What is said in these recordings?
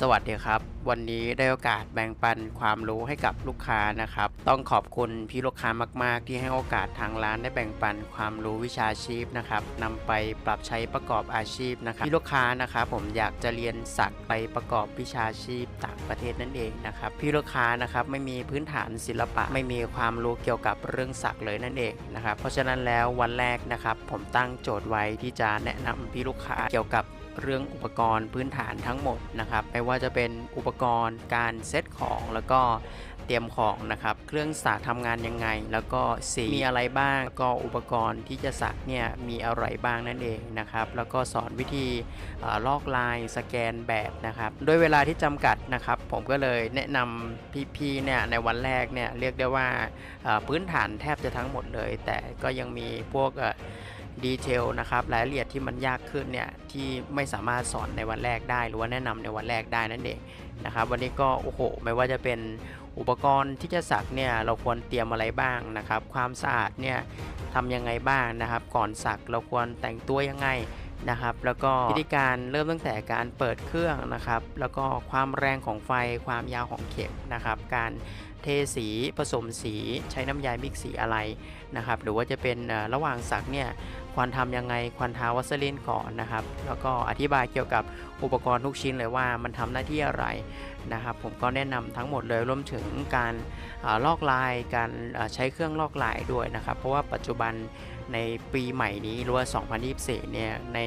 สวัสดีครับ วันนี้ได้โอกาสแบ่งปันความรู้ให้กับลูกค้านะครับ ต้องขอบคุณพี่ลูกค้ามาก ๆ ที่ให้โอกาสทางร้านได้แบ่งปันความรู้วิชาชีพนะครับนำไปปรับใช้ประกอบอาชีพนะครับพี่ลูกค้านะครับผมอยากจะเรียนสักไปประกอบวิชาชีพต่างประเทศนั่นเองนะครับพี่ลูกค้านะครับไม่มีพื้นฐานศิลปะ ไม่มีความรู้เกี่ยวกับเรื่องสักเลยนั่นเองนะครับเพราะฉะนั้นแล้ววันแรกนะครับผมตั้งโจทย์ไว้ที่จะแนะนำพี่ลูกค้าเกี่ยวกับ เรื่องอุปกรณ์พื้นฐานทั้งหมดนะครับ ไม่ว่าจะเป็นอุปกรณ์การเซตของแล้วก็เตรียมของนะครับ เครื่องสักทำงานยังไง แล้วก็สีมีอะไรบ้างแล้วก็อุปกรณ์ที่จะสักเนี่ยมีอะไรบ้างนั่นเองนะครับ แล้วก็สอนวิธีอลอกลายสแกนแบบนะครับ ด้วยเวลาที่จำกัดนะครับ ผมก็เลยแนะนำพี่ๆเนี่ยในวันแรกเนี่ยเรียกได้ว่าพื้นฐานแทบจะทั้งหมดเลย แต่ก็ยังมีพวกอ ดีเทลนะครับรายละเอียดที่มันยากขึ้นเนี่ยที่ไม่สามารถสอนในวันแรกได้ หรือว่าแนะนำในวันแรกได้นั่นเองนะครับวันนี้ก็โอ้โหไม่ว่าจะเป็นอุปกรณ์ที่จะสักเนี่ยเราควรเตรียมอะไรบ้างนะครับ ความสะอาดเนี่ยทำยังไงบ้างนะครับ ก่อนสักเราควรแต่งตัวยังไงนะครับ แล้วก็วิธีการเริ่มตั้งแต่การเปิดเครื่องนะครับ แล้วก็ความแรงของไฟความยาวของเข็มนะครับ การ เทสีผสมสีใช้น้ำยามิกสีอะไรนะครับหรือว่าจะเป็นเอ่อระหว่างสักเนี่ยควรทำยังไงควรทาวัสลินก่อนนะครับ แล้วก็อธิบายเกี่ยวกับอุปกรณ์ทุกชิ้นเลยว่ามันทำหน้าที่อะไรนะครับผมก็แนะนำทั้งหมดเลยรวมถึงการอาลอกลายการอ่าใช้เครื่องลอกลายด้วยนะครับเพราะว่าปัจจุบันในปีใหม่นี้หรือว่า 2024 เนี่ย ใน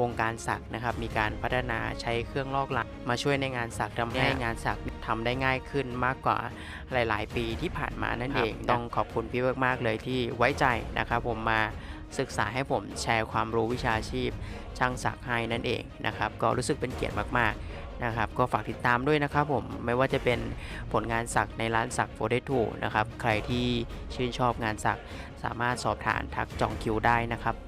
วงการสักนะครับ มีการพัฒนาใช้เครื่องลอกลายมาช่วยในงานสักทำให้งานสักทำได้ง่ายขึ้นมากกว่าหลาย ๆ ปีที่ผ่านมานั่นเอง ต้องขอบคุณพี่มากๆเลยที่ไว้ใจนะครับผมมาศึกษาให้ผมแชร์ความรู้วิชาชีพ ช่างสักให้นั่นเองนะครับก็รู้สึกเป็นเกียรติมากๆนะครับก็ฝากติดตามด้วยนะครับผมไม่ว่าจะเป็นผลงานสักในร้านสักโฟเดทูนะครับใครที่ชื่นชอบงานสักสามารถสอบถามทักจองคิวได้นะครับ